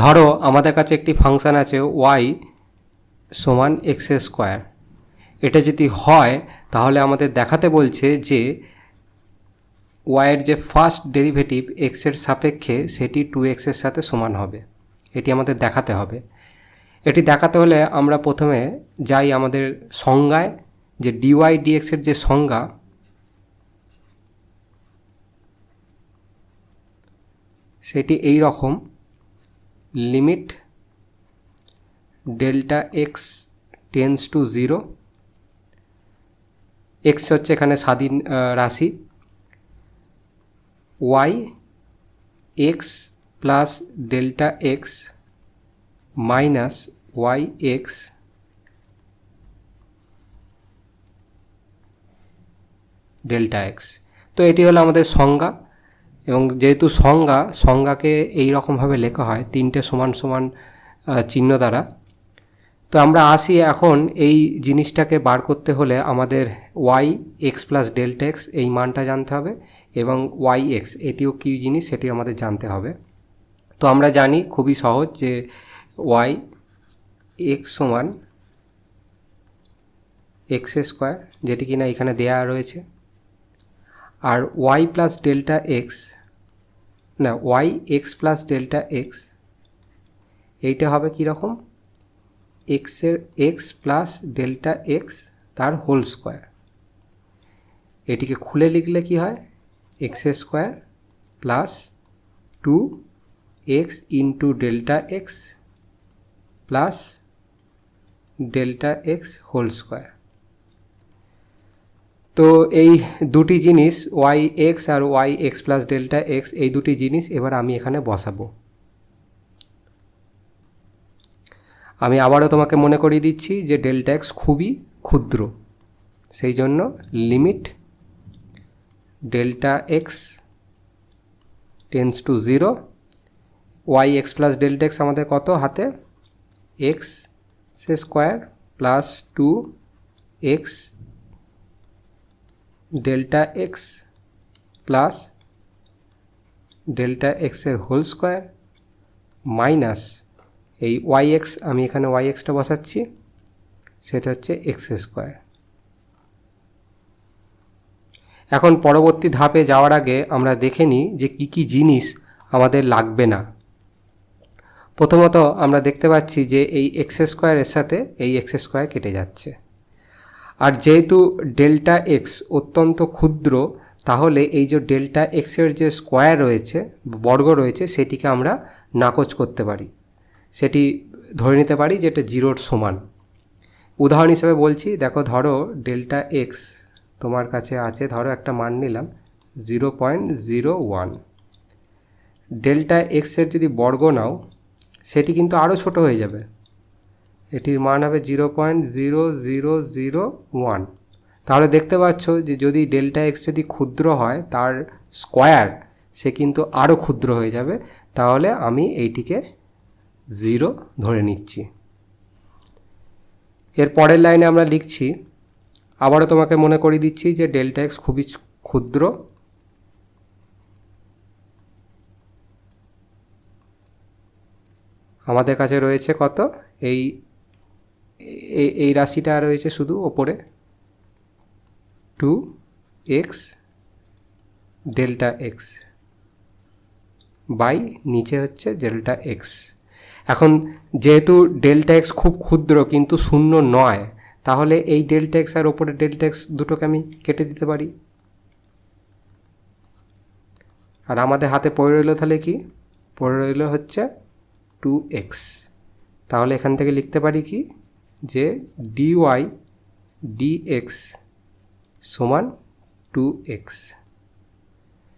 ধরো, আমাদের কাছে একটি ফাংশান আছে ওয়াই সমান এক্স স্কোয়ার। এটা যদি হয়, তাহলে আমাদের দেখাতে বলছে যে ওয়াইয়ের যে ফার্স্ট ডেরিভেটিভ এক্সের সাপেক্ষে সেটি টু এক্সের সাথে সমান হবে। এটি আমাদের দেখাতে হবে। এটি দেখাতে হলে আমরা প্রথমে যাই আমাদের সংজ্ঞায়, যে ডিওয়াই ডিএক্সের যে সংজ্ঞা, সেটি এই রকম। Limit delta x tends to zero x হচ্ছে এখানে স্বাধীন রাশি। Y x plus delta x minus y x delta x তো এটি হলো আমাদের সংজ্ঞা। এবং যেহেতু সংজ্ঞা, সংজ্ঞাকে এই রকমভাবে লেখা হয়, তিনটে সমান সমান চিহ্ন দ্বারা। তো আমরা আসি এখন এই জিনিসটাকে বার করতে হলে আমাদের y x plus delta x এই মানটা জানতে হবে এবং ওয়াই এক্স এটিও কী জিনিস সেটি আমাদের জানতে হবে। তো আমরা জানি খুবই সহজ যে ওয়াই এক্স সমান এক্স স্কোয়ার যেটি কিনা এখানে দেয়া রয়েছে। আর ওয়াই প্লাস ডেল্টা এক্স না y x plus delta x এইটা হবে কীরকম এক্সের এক্স প্লাস ডেল্টা এক্স তার হোল স্কোয়ার এটিকে খুলে লিখলে কি হয়? X square plus two x into delta x plus delta x whole square তো এই দুটি জিনিস ওয়াই এক্স আর y x plus delta x এই দুটি জিনিস এবার আমি এখানে বসাবো। আমি আবারও তোমাকে মনে করিয়ে দিচ্ছি যে ডেল্টা এক্স খুবই ক্ষুদ্র। সেই জন্য limit delta x tends to zero y x plus delta x আমাদের কত হাতে? এক্স সে square plus two x delta x plus delta এক্সের হোল স্কোয়ার মাইনাস এই ওয়াই এক্স আমি এখানে ওয়াই এক্সটা বসাচ্ছি, সেটা হচ্ছে এক্স স্কোয়ার এখন পরবর্তী ধাপে যাওয়ার আগে আমরা দেখে নিই যে কী কী জিনিস আমাদের লাগবে না। প্রথমত আমরা দেখতে পাচ্ছি যে এই এক্স স্কোয়ারের সাথে এই এক্স স্কোয়ার কেটে যাচ্ছে। আর যেহেতু ডেল্টা এক্স অত্যন্ত ক্ষুদ্র, তাহলে এই যে ডেল্টা এক্সের যে স্কোয়ার রয়েছে, বর্গ রয়েছে, সেটিকে আমরা নাকচ করতে পারি। সেটি ধরে নিতে পারি যে এটা জিরোর সমান। উদাহরণ হিসেবে বলছি, দেখো ধরো ডেল্টা এক্স তোমার কাছে আছে, ধরো একটা মান নিলাম, zero point zero one. Delta এক্সের যদি বর্গ নাও, সেটি কিন্তু আরও ছোট হয়ে যাবে। এটির মান হবে zero point zero zero zero one. তাহলে দেখতে পাচ্ছ যে যদি ডেল্টা এক্স যদি ক্ষুদ্র হয়, তার স্কোয়ার সে কিন্তু আরও ক্ষুদ্র হয়ে যাবে। তাহলে আমি এইটিকে জিরো ধরে নিচ্ছি। এর পরের লাইনে আমরা লিখছি, আবারও তোমাকে মনে করিয়ে দিচ্ছি যে ডেল্টা এক্স খুবই ক্ষুদ্র। আমাদের কাছে রয়েছে কত? এই এই- এই রাশিটা রয়েছে শুধু ওপরে। Two x delta x by নিচে হচ্ছে ডেল্টা এক্স এখন যেহেতু ডেল্টা এক্স খুব ক্ষুদ্র কিন্তু শূন্য নয়, তাহলে এই ডেল্টা এক্স আর ওপরে ডেল্টা এক্স দুটোকে আমি কেটে দিতে পারি। আর আমাদের হাতে পড়ে রইল তাহলে কি? পড়ে রইল হচ্ছে টু এক্স তাহলে এখান থেকে লিখতে পারি কি? যে ডিওয়াই ডিএক্স সমান টু এক্স